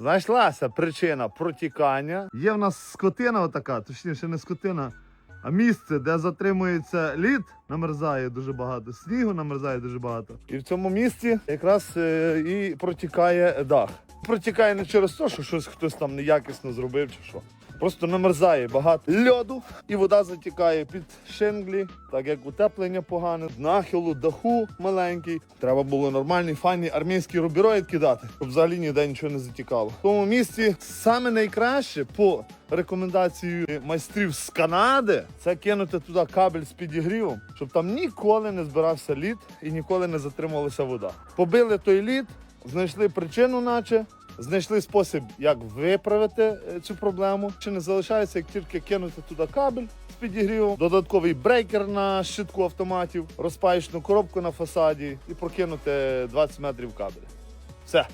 Знайшлася причина протікання. Є в нас скотина отака, точніше не скотина, а місце, де затримується лід, намерзає дуже багато, снігу намерзає дуже багато. І в цьому місці якраз е, і протікає дах. Протікає не через те, що щось хтось там неякісно зробив чи що. Просто намерзає багато льоду, і вода затікає під шинглі, так як утеплення погане, нахилу, даху маленький. Треба було нормальний, файний армійський рубіроїд кидати, щоб взагалі ніде нічого не затікало. В тому місці саме найкраще по рекомендації майстрів з Канади це кинути туди кабель з підігрівом, щоб там ніколи не збирався лід і ніколи не затримувалася вода. Побили той лід, знайшли причину, наче. Знайшли спосіб, як виправити е, цю проблему. Чи не залишається, як тільки кинути туди кабель з підігрівом, додатковий брейкер на щитку автоматів, розпаєчну коробку на фасаді і прокинути 20 метрів кабеля. Все.